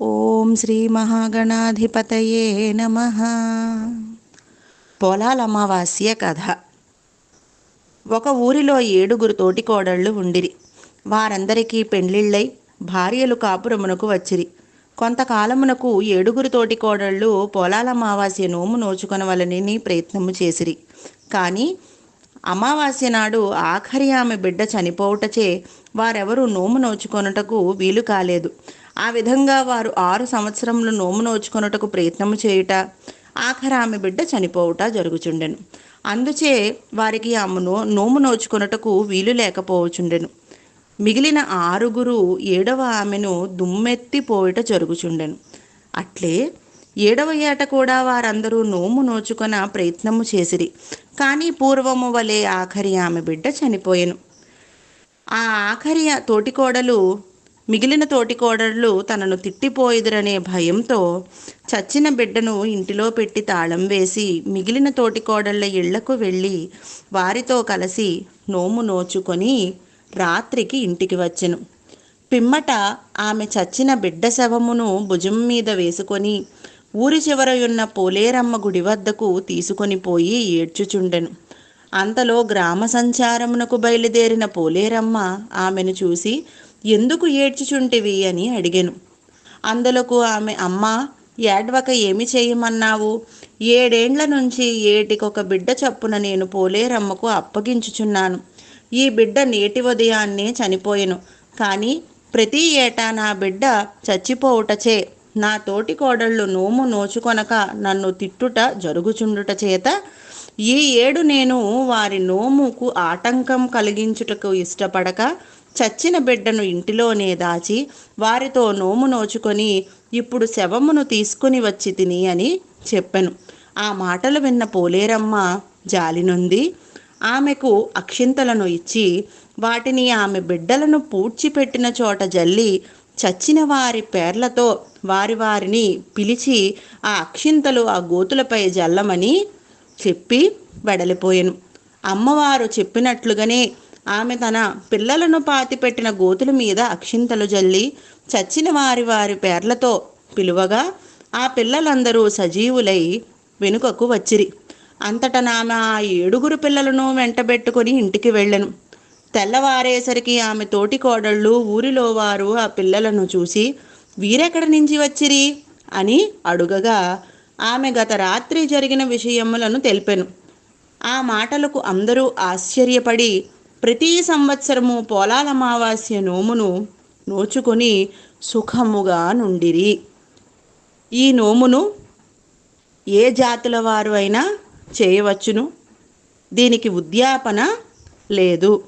ఓం శ్రీ మహాగణాధిపతయే నమ. పొలాల అమావాస్య కథ. ఒక ఊరిలో ఏడుగురు తోటికోడళ్ళు ఉండిరి. వారందరికీ పెండ్లిళ్ళై భార్యలు కాపురమునకు వచ్చిరి. కొంతకాలమునకు ఏడుగురు తోటికోడళ్ళు పొలాల అమావాస్య నోము నోచుకొనవలనని ప్రయత్నము చేసిరి. కానీ అమావాస్య నాడు ఆఖరి ఆమె బిడ్డ చనిపోవుటచే వారెవరూ నోము నోచుకొనుటకు వీలు కాలేదు. ఆ విధంగా వారు ఆరు సంవత్సరములు నోము నోచుకొనుటకు ప్రయత్నము చేయుట ఆఖరి ఆమె బిడ్డ చనిపోవుట జరుగుచుండెను. అందుచే వారికి ఆమెను నోము నోచుకొనుటకు వీలు లేకపోవచుండెను. మిగిలిన ఆరుగురు ఏడవ ఆమెను దుమ్మెత్తిపోయుట జరుగుచుండెను. అట్లే ఏడవ ఏట కూడా వారందరూ నోము నోచుకొన ప్రయత్నము చేసిరి. కానీ పూర్వము వలె ఆఖరి ఆమె బిడ్డ చనిపోయెను. ఆ ఆఖరి తోటికోడలు మిగిలిన తోటికోడళ్ళు తనను తిట్టిపోయిదురనే భయంతో చచ్చిన బిడ్డను ఇంటిలో పెట్టి తాళం వేసి మిగిలిన తోటికోడళ్ళ ఇళ్ళకు వెళ్ళి వారితో కలిసి నోము నోచుకొని రాత్రికి ఇంటికి వచ్చెను. పిమ్మట ఆమె చచ్చిన బిడ్డ శవమును భుజం మీద వేసుకొని ఊరి చివరయున్న పోలేరమ్మ గుడి వద్దకు తీసుకొని పోయి ఏడ్చుచుండెను. అంతలో గ్రామ సంచారమునకు బయలుదేరిన పోలేరమ్మ ఆమెను చూసి ఎందుకు ఏడ్చుచుంటివి అని అడిగాను. అందులకు ఆమె అమ్మ ఏడ్వక ఏమి చేయమన్నావు? ఏడేండ్ల నుంచి ఏటికొక బిడ్డ చప్పున నేను పోలేరమ్మకు అప్పగించుచున్నాను. ఈ బిడ్డ నేటి ఉదయాన్నే చనిపోయెను. కానీ ప్రతి ఏటా నా బిడ్డ చచ్చిపోవుటచే నా తోటి కోడళ్ళు నోము నోచుకొనక నన్ను తిట్టుట జరుగుచుండుట చేత ఈ ఏడు నేను వారి నోముకు ఆటంకం కలిగించుటకు ఇష్టపడక చచ్చిన బిడ్డను ఇంటిలోనే దాచి వారితో నోము నోచుకొని ఇప్పుడు శవమును తీసుకుని వచ్చి తిని అని చెప్పెను. ఆ మాటలు విన్న పోలేరమ్మ జాలినుంది ఆమెకు అక్షింతలను ఇచ్చి వాటిని ఆమె బిడ్డలను పూడ్చిపెట్టిన చోట జల్లి చచ్చిన వారి పేర్లతో వారి వారిని పిలిచి ఆ అక్షింతలు ఆ గోతులపై జల్లమని చెప్పి వెడలిపోయెను. అమ్మవారు చెప్పినట్లుగానే ఆమె తన పిల్లలను పాతిపెట్టిన గోతుల మీద అక్షింతలు జల్లి చచ్చిన వారి వారి పేర్లతో పిలువగా ఆ పిల్లలందరూ సజీవులై వెనుకకు వచ్చిరి. అంతటా ఆమె ఆ ఏడుగురు పిల్లలను వెంటబెట్టుకొని ఇంటికి వెళ్ళను. తెల్లవారేసరికి ఆమె తోటి కోడళ్ళు ఊరిలో వారు ఆ పిల్లలను చూసి వీరెక్కడి నుంచి వచ్చిరి? అని అడుగగా ఆమె గత రాత్రి జరిగిన విషయములను తెలిపెను. ఆ మాటలకు అందరూ ఆశ్చర్యపడి ప్రతి సంవత్సరము పోలాల అమావాస్య నోమును నోచుకొని సుఖముగా నుండిరి. ఈ నోమును ఏ జాతుల వారు అయినా చేయవచ్చును. దీనికి ఉద్యాపన లేదు.